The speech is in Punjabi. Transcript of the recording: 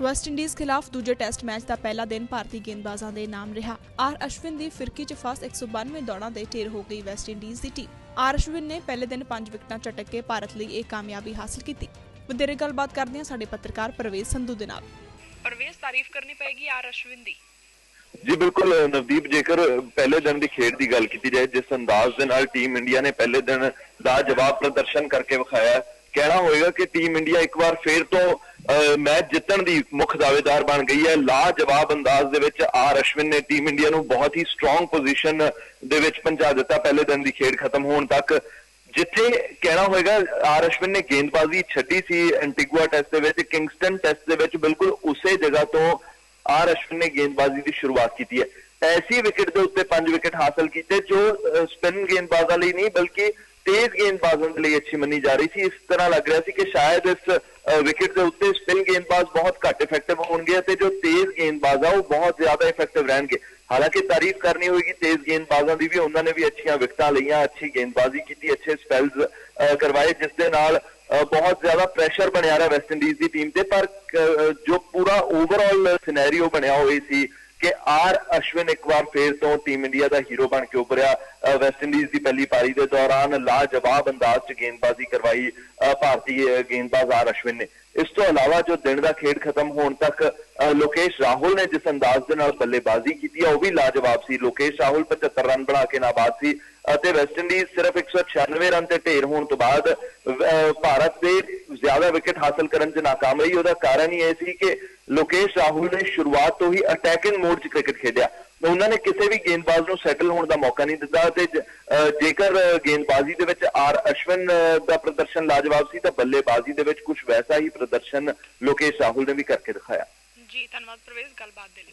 ਵੈਸਟ ਇੰਡੀਜ਼ ਖਿਲਾਫ ਦੂਜੇ ਟੈਸਟ ਮੈਚ ਦਾ ਪਹਿਲਾ ਦਿਨ ਭਾਰਤੀ ਗੇਂਦਬਾਜ਼ਾਂ ਦੇ ਨਾਮ ਰਿਹਾ। ਆਰ ਅਸ਼ਵਿਨ ਦੀ ਫਿਰਕੀ 'ਚ ਫਾਸ 192 ਦੌੜਾਂ ਦੇ ਢੇਰ ਹੋ ਗਈ ਵੈਸਟ ਇੰਡੀਜ਼ ਦੀ ਟੀਮ। ਆਰ ਅਸ਼ਵਿਨ ਨੇ ਪਹਿਲੇ ਦਿਨ 5 ਵਿਕਟਾਂ ਝਟਕ ਕੇ ਭਾਰਤ ਲਈ ਇਹ ਕਾਮਯਾਬੀ ਹਾਸਲ ਕੀਤੀ। ਵਧੇਰੇ ਗੱਲਬਾਤ ਕਰਦੇ ਹਾਂ ਸਾਡੇ ਪੱਤਰਕਾਰ ਪ੍ਰਵੇਸ਼ ਸੰਧੂ ਦੇ ਨਾਲ। ਪ੍ਰਵੇਸ਼ ਤਾਰੀਫ ਕਰਨੀ ਪਏਗੀ ਆਰ ਅਸ਼ਵਿਨ ਦੀ। ਜੀ ਬਿਲਕੁਲ ਨਵਦੀਪ ਜੇਕਰ ਪਹਿਲੇ ਦਿਨ ਦੀ ਖੇਡ ਦੀ ਗੱਲ ਕੀਤੀ ਜਾਏ ਜਿਸ ਅੰਦਾਜ਼ ਦੇ ਨਾਲ ਟੀਮ ਇੰਡੀਆ ਨੇ ਪਹਿਲੇ ਦਿਨ ਦਾ ਜਵਾਬ ਪ੍ਰਦਰਸ਼ਨ ਕਰਕੇ ਵਿਖਾਇਆ ਕਹਿਣਾ ਹੋਏਗਾ ਕਿ ਟੀਮ ਇੰਡੀਆ ਇੱਕ ਵਾਰ ਫੇਰ ਤੋਂ ਮੈਚ ਜਿੱਤਣ ਦੀ ਮੁੱਖ ਦਾਅਵੇਦਾਰ ਬਣ ਗਈ ਹੈ। ਲਾ ਜਵਾਬ ਅੰਦਾਜ਼ ਦੇ ਵਿੱਚ ਆਰ ਅਸ਼ਵਿਨ ਨੇ ਟੀਮ ਇੰਡੀਆ ਨੂੰ ਬਹੁਤ ਹੀ ਸਟਰੋਂਗ ਪੋਜੀਸ਼ਨ ਦੇ ਵਿੱਚ ਪਹੁੰਚਾ ਦਿੱਤਾ। ਪਹਿਲੇ ਦਿਨ ਦੀ ਖੇਡ ਖਤਮ ਹੋਣ ਤੱਕ। ਜਿੱਥੇ ਕਹਿਣਾ ਹੋਏਗਾ, ਆਰ ਅਸ਼ਵਿਨ ਨੇ ਗੇਂਦਬਾਜ਼ੀ ਛੱਡੀ ਸੀ ਐਂਟੀਗੁਆ ਟੈਸਟ ਦੇ ਵਿੱਚ। ਕਿੰਗਸਟਨ ਟੈਸਟ ਦੇ ਵਿੱਚ ਬਿਲਕੁਲ ਉਸੇ ਜਗ੍ਹਾ ਤੋਂ ਆਰ ਅਸ਼ਵਿਨ ਨੇ ਗੇਂਦਬਾਜ਼ੀ ਦੀ ਸ਼ੁਰੂਆਤ ਕੀਤੀ ਹੈ। ਐਸੀ ਵਿਕਟ ਦੇ ਉੱਤੇ 5 ਵਿਕਟ ਹਾਸਲ ਕੀਤੇ, ਜੋ ਸਪਿਨ ਗੇਂਦਬਾਜ਼ਾਂ ਲਈ ਨਹੀਂ, ਬਲਕਿ ਤੇਜ਼ ਗੇਂਦਬਾਜ਼ਾਂ ਦੇ ਲਈ ਅੱਛੀ ਮੰਨੀ ਜਾ ਰਹੀ ਸੀ। ਇਸ ਤਰ੍ਹਾਂ ਲੱਗ ਰਿਹਾ ਸੀ ਕਿ ਸ਼ਾਇਦ ਇਸ ਵਿਕਟ ਦੇ ਉੱਤੇ ਸਪਿਨ ਗੇਂਦਬਾਜ਼ ਬਹੁਤ ਘੱਟ ਇਫੈਕਟਿਵ ਹੋਣਗੇ ਤੇ ਜੋ ਤੇਜ਼ ਗੇਂਦਬਾਜ਼ ਆ ਉਹ ਬਹੁਤ ਜ਼ਿਆਦਾ ਇਫੈਕਟਿਵ ਰਹਿਣਗੇ ਹਾਲਾਂਕਿ ਤਾਰੀਫ ਕਰਨੀ ਹੋਏਗੀ ਤੇਜ਼ ਗੇਂਦਬਾਜ਼ਾਂ ਦੀ ਵੀ ਉਹਨਾਂ ਨੇ ਵੀ ਅੱਛੀਆਂ ਵਿਕਟਾਂ ਲਈਆਂ ਅੱਛੀ ਗੇਂਦਬਾਜ਼ੀ ਕੀਤੀ ਅੱਛੇ ਸਪੈਲਸ ਕਰਵਾਏ ਜਿਸ ਦੇ ਨਾਲ ਬਹੁਤ ਜ਼ਿਆਦਾ ਪ੍ਰੈਸ਼ਰ ਬਣਿਆ ਰਿਹਾ ਵੈਸਟ ਇੰਡੀਜ਼ ਦੀ ਟੀਮ ਤੇ ਪਰ ਜੋ ਪੂਰਾ ਓਵਰਆਲ ਸਿਨੈਰੀਓ ਬਣਿਆ ਹੋਈ ਸੀ ਕਿ ਆਰ ਅਸ਼ਵਿਨ ਇੱਕ ਵਾਰ ਫੇਰ ਤੋਂ ਟੀਮ ਇੰਡੀਆ ਦਾ ਹੀਰੋ ਬਣ ਕੇ ਉੱਭਰਿਆ। ਵੈਸਟ ਇੰਡੀਜ਼ ਦੀ ਪਹਿਲੀ ਪਾਰੀ ਦੇ ਦੌਰਾਨ ਲਾਜਵਾਬ ਅੰਦਾਜ਼ 'ਚ ਗੇਂਦਬਾਜ਼ੀ ਕਰਵਾਈ ਭਾਰਤੀ ਗੇਂਦਬਾਜ਼ ਆਰ ਅਸ਼ਵਿਨ ਨੇ। ਇਸ ਤੋਂ ਇਲਾਵਾ ਜੋ ਦਿਨ ਦਾ ਖੇਡ ਖਤਮ ਹੋਣ ਤੱਕ ਲੋਕੇਸ਼ ਰਾਹੁਲ ਨੇ ਜਿਸ ਅੰਦਾਜ਼ ਦੇ ਨਾਲ ਬੱਲੇਬਾਜ਼ੀ ਕੀਤੀ ਹੈ ਉਹ ਵੀ ਲਾਜਵਾਬ ਸੀ। ਲੋਕੇਸ਼ ਰਾਹੁਲ 75 ਰਨ ਬਣਾ ਕੇ ਨਾਬਾਦ ਸੀ। ਅਤੇ ਵੈਸਟ ਇੰਡੀਜ਼ ਸਿਰਫ 196 ਰਨ ਤੇ ਢੇਰ ਹੋਣ ਤੋਂ ਬਾਅਦ ਭਾਰਤ ਦੇ ਜ਼ਿਆਦਾ ਵਿਕਟ ਹਾਸਲ ਕਰਨ 'ਚ ناکਾਮ ਰਹੀ। ਉਹਦਾ ਕਾਰਨ ਹੀ ਇਹ ਸੀ ਕਿ ਲੋਕੇਸ਼ ਰਾਹੁਲ ਨੇ ਸ਼ੁਰੂਆਤ ਤੋਂ ਹੀ ਅਟੈਕਿੰਗ ਮੋਡ 'ਚ ਕ੍ਰਿਕਟ ਖੇਡਿਆ। ਉਹਨਾਂ ਨੇ ਕਿਸੇ ਵੀ ਗੇਂਦਬਾਜ਼ ਨੂੰ ਸੈਟਲ ਹੋਣ ਦਾ ਮੌਕਾ ਨਹੀਂ ਦਿੱਤਾ ਤੇ ਜੇਕਰ ਗੇਂਦਬਾਜ਼ੀ ਦੇ ਵਿੱਚ ਆਰ ਅਸ਼ਵਿਨ ਦਾ ਪ੍ਰਦਰਸ਼ਨ ਲਾਜਵਾਬ ਸੀ, ਤਾਂ ਬੱਲੇਬਾਜ਼ੀ ਦੇ ਵਿੱਚ ਕੁਝ ਵੈਸਾ ਹੀ ਪ੍ਰਦਰਸ਼ਨ ਲੋਕੇਸ਼ ਰਾਹੁਲ ਨੇ ਵੀ ਕਰਕੇ ਦਿਖਾਇਆ। ਜੀ, ਧੰਨਵਾਦ ਪ੍ਰਵੇਸ਼, ਗੱਲਬਾਤ ਦੇ ਲਈ।